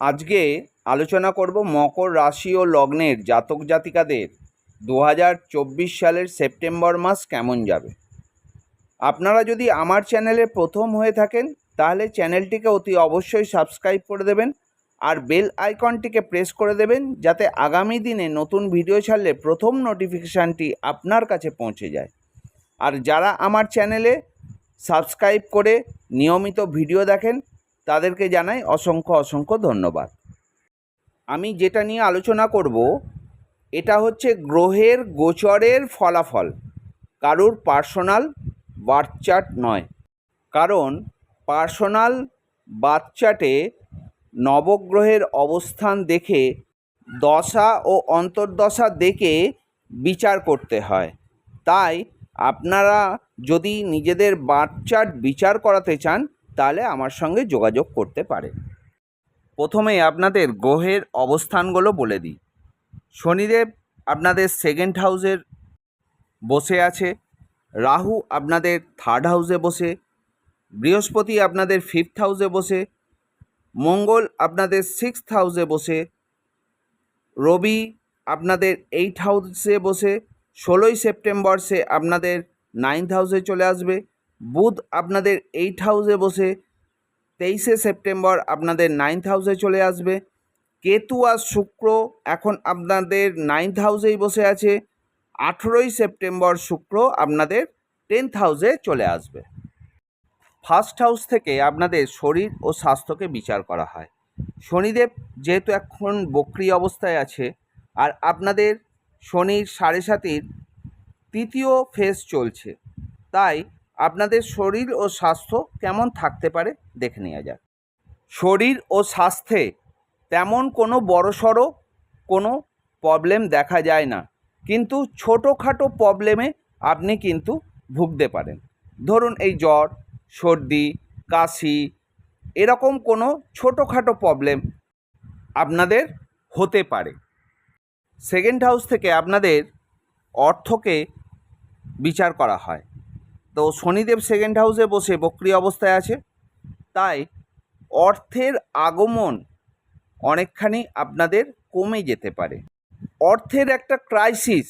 আজকে আলোচনা করব মকর রাশি ও লগ্নের জাতক জাতিকাদের দু হাজার চব্বিশ সালের সেপ্টেম্বর মাস কেমন যাবে। আপনারা যদি আমার চ্যানেলে প্রথম হয়ে থাকেন, তাহলে চ্যানেলটিকে অতি অবশ্যই সাবস্ক্রাইব করে দেবেন আর বেল আইকনটিকে প্রেস করে দেবেন যাতে আগামী দিনে নতুন ভিডিও ছাড়লে প্রথম নোটিফিকেশানটি আপনার কাছে পৌঁছে যায়। আর যারা আমার চ্যানেলে সাবস্ক্রাইব করে নিয়মিত ভিডিও দেখেন তাদেরকে জানাই অসংখ্য অসংখ্য ধন্যবাদ। আমি যেটা নিয়ে আলোচনা করব, এটা হচ্ছে গ্রহের গোচরের ফলাফল। কারুর পার্সোনাল বার্থ নয়। কারণ পার্সোনাল বার্থ নবগ্রহের অবস্থান দেখে দশা ও অন্তর্দশা দেখে বিচার করতে হয়। তাই আপনারা যদি নিজেদের বার্থ বিচার করাতে চান তাহলে আমার সঙ্গে যোগাযোগ করতে পারেন প্রথমে আপনাদের গ্রহের অবস্থানগুলো বলে দিই। শনিদেব আপনাদের সেকেন্ড হাউসের বসে আছে। রাহু আপনাদের থার্ড হাউসে বসে। বৃহস্পতি আপনাদের ফিফথ হাউসে বসে। মঙ্গল আপনাদের সিক্সথ হাউসে বসে। রবি আপনাদের এইট হাউসে বসে। ষোলোই সেপ্টেম্বর সে আপনাদের নাইন্থ হাউসে চলে আসবে। বুধ আপনাদের এইট হাউসে বসে, তেইশে সেপ্টেম্বর আপনাদের নাইন্থ হাউসে চলে আসবে। কেতু আর শুক্র এখন আপনাদের নাইন্থ হাউসেই বসে আছে। আঠেরোই সেপ্টেম্বর শুক্র আপনাদের টেন্থ হাউসে চলে আসবে। ফার্স্ট হাউস থেকে আপনাদের শরীর ও স্বাস্থ্যকে বিচার করা হয়। শনিদেব যেহেতু এখন বক্রি অবস্থায় আছে, আর আপনাদের শনির সাড়ে সাতির তৃতীয় ফেজ চলছে, তাই আপনাদের শরীর ও স্বাস্থ্য কেমন থাকতে পারে দেখে নেওয়া যাক। শরীর ও স্বাস্থ্যে তেমন কোনো বড়সড় কোনো প্রবলেম দেখা যায় না। কিন্তু ছোটোখাটো প্রবলেমে আপনি কিন্তু ভুগতে পারেন। ধরুন এই জ্বর, সর্দি, কাশি এরকম কোনো ছোটোখাটো প্রবলেম আপনাদের হতে পারে। সেকেন্ড হাউস থেকে আপনাদের অর্থকে বিচার করা হয়। তো শনিদেব সেকেন্ড হাউসে বসে বক্রিয় অবস্থায় আছে। তাই অর্থের আগমন অনেকখানি আপনাদের কমে যেতে পারে। অর্থের একটা ক্রাইসিস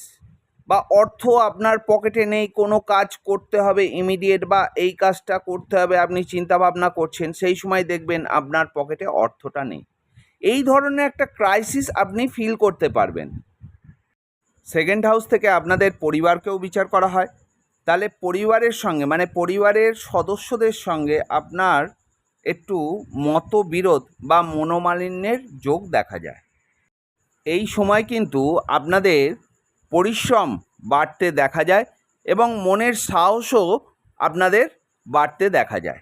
বা অর্থ আপনার পকেটে নেই, কোনো কাজ করতে হবে ইমিডিয়েট বা এই কাজটা করতে হবে, আপনি চিন্তা ভাবনা করছেন, সেই সময় দেখবেন আপনার পকেটে অর্থটা নেই। এই ধরনের একটা ক্রাইসিস আপনি ফিল করতে পারবেন। সেকেন্ড হাউস থেকে আপনাদের পরিবারকেও বিচার করা হয়। তাহলে পরিবারের সঙ্গে মানে পরিবারের সদস্যদের সঙ্গে আপনার একটু মতবিরোধ বা মনোমালিন্যের যোগ দেখা যায়। এই সময় কিন্তু আপনাদের পরিশ্রম বাড়তে দেখা যায় এবং মনের সাহসও আপনাদের বাড়তে দেখা যায়।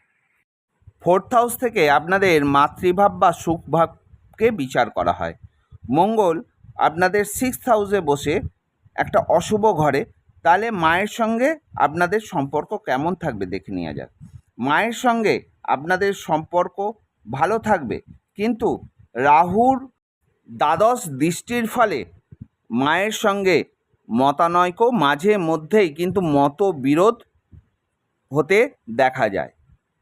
ফোর্থ হাউস থেকে আপনাদের মাতৃভাব বা সুখভাবকে বিচার করা হয়। মঙ্গল আপনাদের সিক্সথ হাউসে বসে একটা অশুভ ঘরে তাহলে মায়ের সঙ্গে আপনাদের সম্পর্ক কেমন থাকবে দেখে নেওয়া যাক। মায়ের সঙ্গে আপনাদের সম্পর্ক ভালো থাকবে, কিন্তু রাহুর দ্বাদশ দৃষ্টির ফলে মায়ের সঙ্গে মতানৈক্য মাঝে মধ্যেই কিন্তু মতবিরোধ হতে দেখা যায়।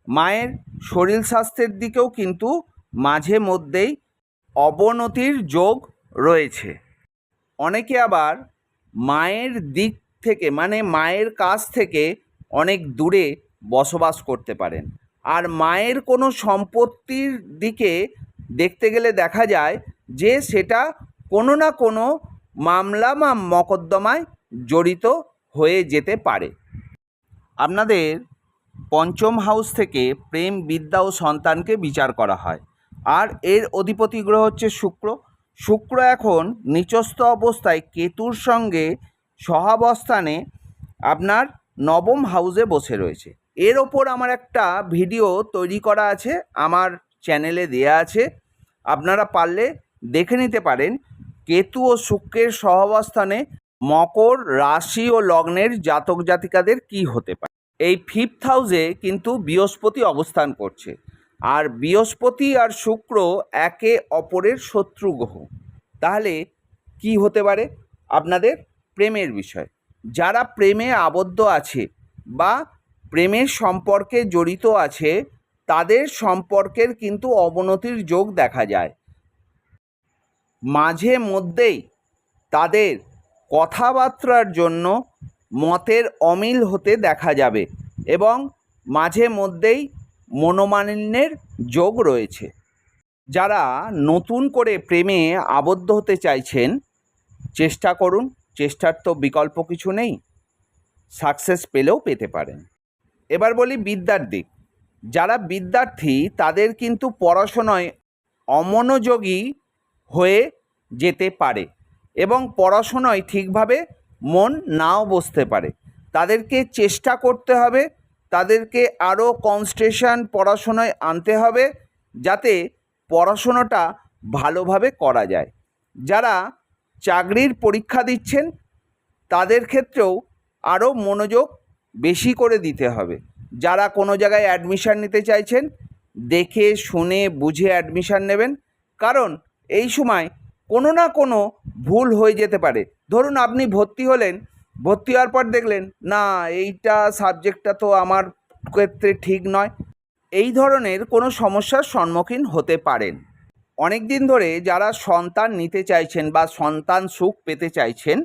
মায়ের শরীর স্বাস্থ্যের দিকেও কিন্তু মাঝে মধ্যেই অবনতির যোগ রয়েছে। অনেকে আবার মায়ের দিক থেকে মানে মায়ের কাছ থেকে অনেক দূরে বসবাস করতে পারেন। আর মায়ের কোনো সম্পত্তির দিকে দেখতে গেলে দেখা যায় যে, সেটা কোনো না কোনো মামলা বা মকদ্দমায় জড়িত হয়ে যেতে পারে। আপনাদের পঞ্চম হাউস থেকে প্রেম, বিদ্যা ও সন্তানকে বিচার করা হয়। আর এর অধিপতি গ্রহ হচ্ছে শুক্র। শুক্র এখন নিচস্থ অবস্থায় কেতুর সঙ্গে সহাবস্থানে আপনার নবম হাউসে বসে রয়েছে। এর ওপর আমার একটা ভিডিও তৈরি করা আছে, আমার চ্যানেলে দেয়া আছে। আপনারা পারলে দেখে নিতে পারেন, কেতু ও শুক্রের সহাবস্থানে মকর, রাশি ও লগ্নের জাতক জাতিকাদের কি হতে পারে। এই ফিফথ হাউসে কিন্তু বৃহস্পতি অবস্থান করছে। আর বৃহস্পতি আর শুক্র একে অপরের শত্রু গ্রহ। তাহলে কি হতে পারে? আপনাদের প্রেমের বিষয়। যারা প্রেমে আবদ্ধ আছে বা প্রেমের সম্পর্কে জড়িত আছে, তাদের সম্পর্কের কিন্তু অবনতির যোগ দেখা যায়। মাঝে মধ্যেই তাদের কথাবার্তার জন্য মতের অমিল হতে দেখা যাবে এবং মাঝে মধ্যেই মনোমালিন্যের যোগ রয়েছে। যারা নতুন করে প্রেমে আবদ্ধ হতে চাইছেন, চেষ্টা করুন চেষ্টার তো বিকল্প কিছু নেই। সাকসেস পেলেও পেতে পারেন। এবার বলি বিদ্যার দিক। যারা বিদ্যার্থী, তাদের কিন্তু পড়াশোনায় অমনোযোগী হয়ে যেতে পারে এবং পড়াশোনায় ঠিকভাবে মন নাও বসতে পারে। তাদেরকে চেষ্টা করতে হবে, তাদেরকে আরও কনসেন্ট্রেশন পড়াশোনায় আনতে হবে, যাতে পড়াশোনাটা ভালোভাবে করা যায়। যারা চাকরির পরীক্ষা দিচ্ছেন, তাদের ক্ষেত্রেও আরও মনোযোগ বেশি করে দিতে হবে। যারা কোনো জায়গায় অ্যাডমিশান নিতে চাইছেন, দেখে, শুনে, বুঝে অ্যাডমিশান নেবেন। কারণ এই সময় কোনো না কোনো ভুল হয়ে যেতে পারে। ধরুন আপনি ভর্তি হলেন, ভর্তি হওয়ার পর দেখলেন, না, এইটা সাবজেক্টটা তো আমার ক্ষেত্রে ঠিক নয়। এই ধরনের কোনো সমস্যার সম্মুখীন হতে পারেন। অনেক দিন ধরে যারা সন্তান নিতে চাইছেন বা সন্তান সুখ পেতে চাইছেন,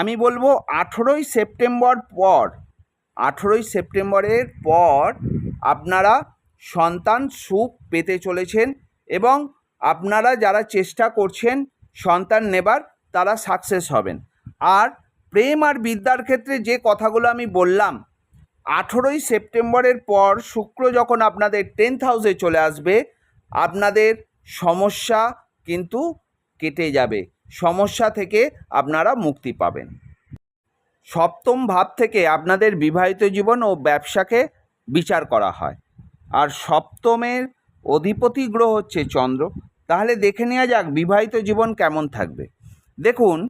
আমি বলব আঠেরোই সেপ্টেম্বর পর, আঠেরোই সেপ্টেম্বরের পর আপনারা সন্তান সুখ পেতে চলেছেন এবং আপনারা যারা চেষ্টা করছেন সন্তান নেবার, তারা সাকসেস হবেন। আর প্রেম আর বিদ্যার ক্ষেত্রে যে কথাগুলো আমি বললাম, আঠেরোই সেপ্টেম্বরের পর শুক্র যখন আপনাদের টেন্থ হাউসে চলে আসবে, আপনাদের সমস্যা কিন্তু কেটে যাবে। সমস্যা থেকে আপনারা মুক্তি পাবেন। সপ্তম ভাব থেকে আপনাদের বিবাহিত জীবন ও ব্যবসাকে বিচার করা হয়। আর সপ্তমের অধিপতি গ্রহ হচ্ছে চন্দ্র। তাহলে দেখে নেওয়া যাক বিবাহিত জীবন কেমন থাকবে। দেখুন,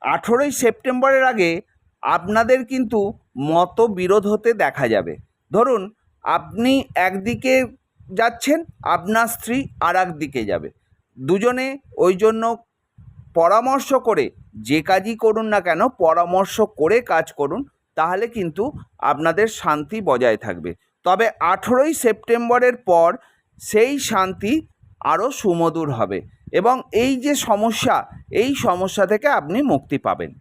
আঠেরোই সেপ্টেম্বরের আগে আপনাদের কিন্তু মতবিরোধ হতে দেখা যাবে। ধরুন, আপনি একদিকে যাচ্ছেন, আপনার স্ত্রী আর দিকে যাবে। দুজনে ওই জন্য পরামর্শ করে যে কাজই করুন না কেন, পরামর্শ করে কাজ করুন, তাহলে কিন্তু আপনাদের শান্তি বজায় থাকবে। তবে আঠেরোই সেপ্টেম্বরের পর সেই শান্তি আরও সুমধুর হবে এবং এই যে সমস্যা, এই সমস্যা থেকে আপনি মুক্তি পাবেন।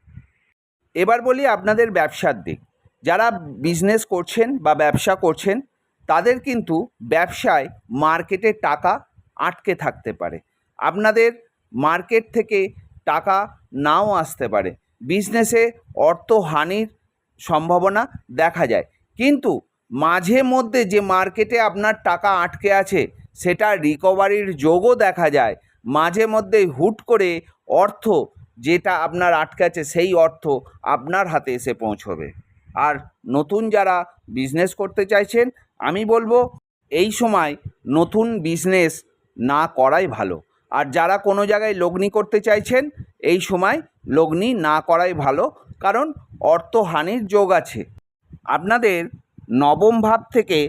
এবার বলি আপনাদের ব্যবসার দিক। যারা বিজনেস করছেন বা ব্যবসা করছেন তাদের কিন্তু ব্যবসায় মার্কেটে টাকা আটকে থাকতে পারে। আপনাদের মার্কেট থেকে টাকা নাও আসতে পারে। বিজনেসে অর্থহানির সম্ভাবনা দেখা যায়। কিন্তু মাঝে মধ্যে যে মার্কেটে আপনার টাকা আটকে আছে, সেটা রিকভারির যোগও দেখা যায়। মাঝে মধ্যে হুট করে অর্থ যেটা আপনার আটকে আছে, সেই অর্থ আপনার হাতে এসে পৌঁছবে। আর নতুন যারা বিজনেস করতে চাইছেন আমি বলব, এই সময় নতুন বিজনেস না করাই ভালো। আর যারা কোনো জায়গায় লগ্নি করতে চাইছেন, এই সময় লগ্নি না করাই ভালো, কারণ অর্থহানির যোগ আছে। আপনাদের নবম ভাব থেকে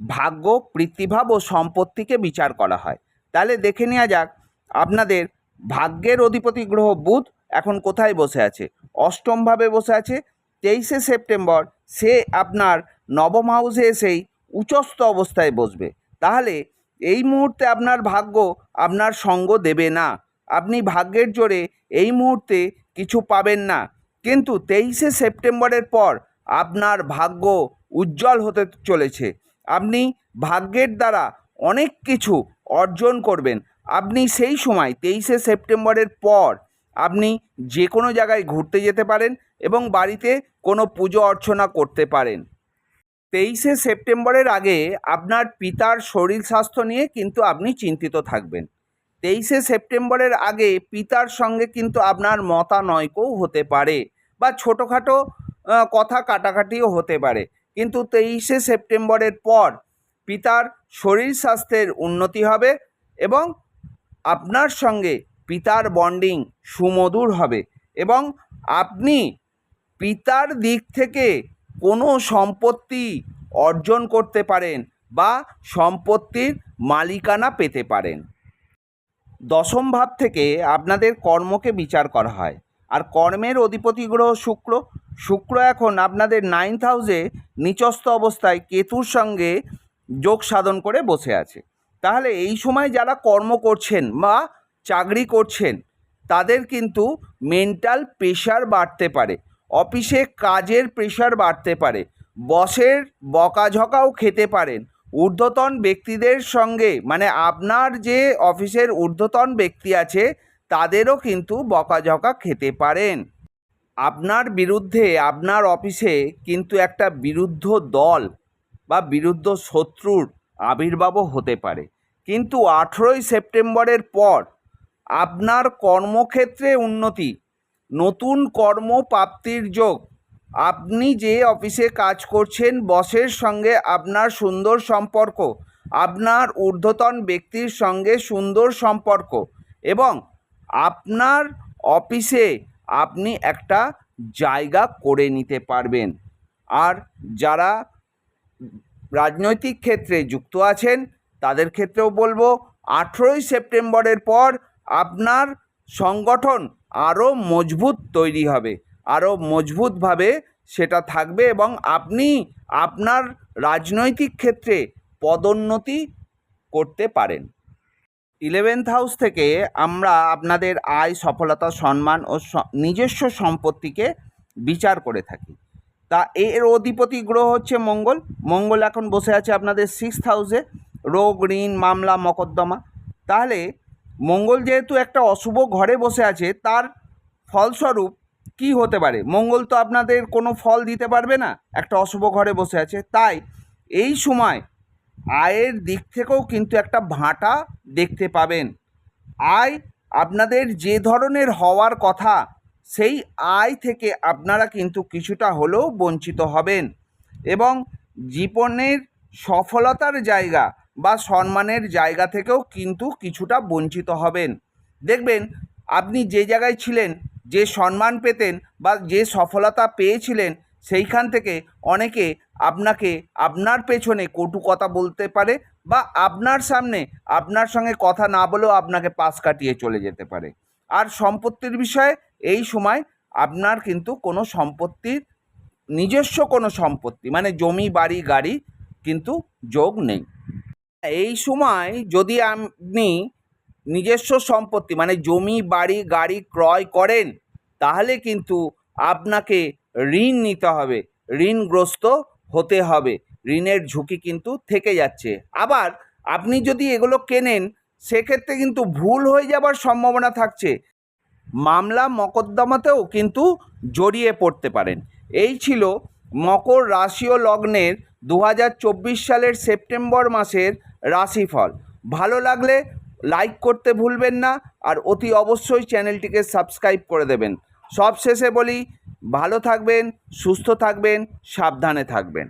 ভাগ্য, প্রীতিভাব ও সম্পত্তিকে বিচার করা হয়। তাহলে দেখে নেওয়া যাক, আপনাদের ভাগ্যের অধিপতি গ্রহ বুধ এখন কোথায় বসে আছে? অষ্টমভাবে বসে আছে, তেইশে সেপ্টেম্বর। সে আপনার নবম হাউসে এসেই উচস্থ অবস্থায় বসবে। তাহলে এই মুহূর্তে আপনার ভাগ্য আপনার সঙ্গ দেবে না। আপনি ভাগ্যের জোরে এই মুহূর্তে কিছু পাবেন না। কিন্তু তেইশে সেপ্টেম্বরের পর আপনার ভাগ্য উজ্জ্বল হতে চলেছে। আপনি ভাগ্যের দ্বারা অনেক কিছু অর্জন করবেন। আপনি সেই সময় তেইশে সেপ্টেম্বরের পর আপনি যে কোনো জায়গায় ঘুরতে যেতে পারেন এবং বাড়িতে কোনো পুজো অর্চনা করতে পারেন। তেইশে সেপ্টেম্বরের আগে আপনার পিতার শরীর স্বাস্থ্য নিয়ে কিন্তু আপনি চিন্তিত থাকবেন। তেইশে সেপ্টেম্বরের আগে পিতার সঙ্গে কিন্তু আপনার মতানৈক্যও হতে পারে বা ছোটোখাটো কথা কাটাকাটিও হতে পারে। কিন্তু তেইশে সেপ্টেম্বরের পর পিতার শরীর স্বাস্থ্যের উন্নতি হবে এবং আপনার সঙ্গে পিতার বন্ডিং সুমধুর হবে এবং আপনি পিতার দিক থেকে কোনো সম্পত্তি অর্জন করতে পারেন বা সম্পত্তির মালিকানা পেতে পারেন। দশম ভাব থেকে আপনাদের কর্মকে বিচার করা হয়। আর কর্মের অধিপতি গ্রহ শুক্র। শুক্র এখন আপনাদের নাইন্থ হাউসে নিচস্থ অবস্থায় কেতুর সঙ্গে যোগ সাধন করে বসে আছে। তাহলে এই সময় যারা কর্ম করছেন বা চাকরি করছেন, তাদের কিন্তু মেন্টাল প্রেশার বাড়তে পারে। অফিসে কাজের প্রেশার বাড়তে পারে। বসের বকাঝকাও খেতে পারেন। ঊর্ধ্বতন ব্যক্তিদের সঙ্গে মানে আপনার যে অফিসের ঊর্ধ্বতন ব্যক্তি আছে, তাদেরও কিন্তু বকাঝকা খেতে পারেন। আপনার বিরুদ্ধে, আপনার অফিসে কিন্তু একটা বিরুদ্ধ দল বা বিরুদ্ধ শত্রুর আবির্ভাবও হতে পারে। কিন্তু আঠেরোই সেপ্টেম্বরের পর আপনার কর্মক্ষেত্রে উন্নতি নতুন কর্ম প্রাপ্তির যোগ। আপনি যে অফিসে কাজ করছেন, বসের সঙ্গে আপনার সুন্দর সম্পর্ক, আপনার ঊর্ধ্বতন ব্যক্তির সঙ্গে সুন্দর সম্পর্ক এবং আপনার অফিসে আপনি একটা জায়গা করে নিতে পারবেন। আর যারা রাজনৈতিক ক্ষেত্রে যুক্ত আছেন, তাদের ক্ষেত্রেও বলব, আঠেরোই সেপ্টেম্বরের পর আপনার সংগঠন আরও মজবুত তৈরি হবে আরও মজবুতভাবে সেটা থাকবে এবং আপনি আপনার রাজনৈতিক ক্ষেত্রে পদোন্নতি করতে পারেন। ইলেভেন্থ হাউস থেকে আমরা আপনাদের আয়, সফলতা, সম্মান ও নিজস্ব সম্পত্তিকে বিচার করে থাকি। তা এর অধিপতি গ্রহ হচ্ছে মঙ্গল। মঙ্গল এখন বসে আছে আপনাদের সিক্সথ হাউসে রোগ, ঋণ, মামলা, মকদ্দমা। তাহলে মঙ্গল যেহেতু একটা অশুভ ঘরে বসে আছে, তার ফলস্বরূপ কি হতে পারে? মঙ্গল তো আপনাদের কোনো ফল দিতে পারবে না, একটা অশুভ ঘরে বসে আছে। তাই এই সময় আয়ের দিক থেকেও কিন্তু একটা ভাঁটা দেখতে পাবেন। আয় আপনাদের যে ধরনের হওয়ার কথা, সেই আয় থেকে আপনারা কিন্তু কিছুটা হলেও বঞ্চিত হবেন। এবং জীবনের সফলতার জায়গা বা সম্মানের জায়গা থেকেও কিন্তু কিছুটা বঞ্চিত হবেন। দেখবেন, আপনি যে জায়গায় ছিলেন, যে সম্মান পেতেন বা যে সফলতা পেয়েছিলেন, সেইখান থেকে অনেকে আপনাকে আপনার পেছনে কটু কথা বলতে পারে বা আপনার সামনে আপনার সঙ্গে কথা না বলেও আপনাকে পাশ কাটিয়ে চলে যেতে পারে। আর সম্পত্তির বিষয়ে এই সময় আপনার কিন্তু কোনো সম্পত্তির, নিজস্ব কোনো সম্পত্তি মানে জমি, বাড়ি, গাড়ি কিন্তু যোগ নেই। এই সময় যদি আপনি নিজস্ব সম্পত্তি মানে জমি, বাড়ি, গাড়ি ক্রয় করেন, তাহলে কিন্তু আপনাকে ঋণ নিতে হবে। ঋণগ্রস্ত হতে হবে। ঋণের ঝুঁকি কিন্তু থেকে যাচ্ছে। আবার আপনি যদি এগুলো কেনেন, সেক্ষেত্রে কিন্তু ভুল হয়ে যাবার সম্ভাবনা থাকছে। মামলা, মকদ্দমাতেও কিন্তু জড়িয়ে পড়তে পারেন। এই ছিল মকর রাশি ও লগ্নের দু হাজার চব্বিশ সালের সেপ্টেম্বর মাসের রাশিফল। ভালো লাগলে লাইক করতে ভুলবেন না আর অতি অবশ্যই চ্যানেলটিকে সাবস্ক্রাইব করে দেবেন। সবশেষে বলি, ভালো থাকবেন, সুস্থ থাকবেন, সাবধানে থাকবেন।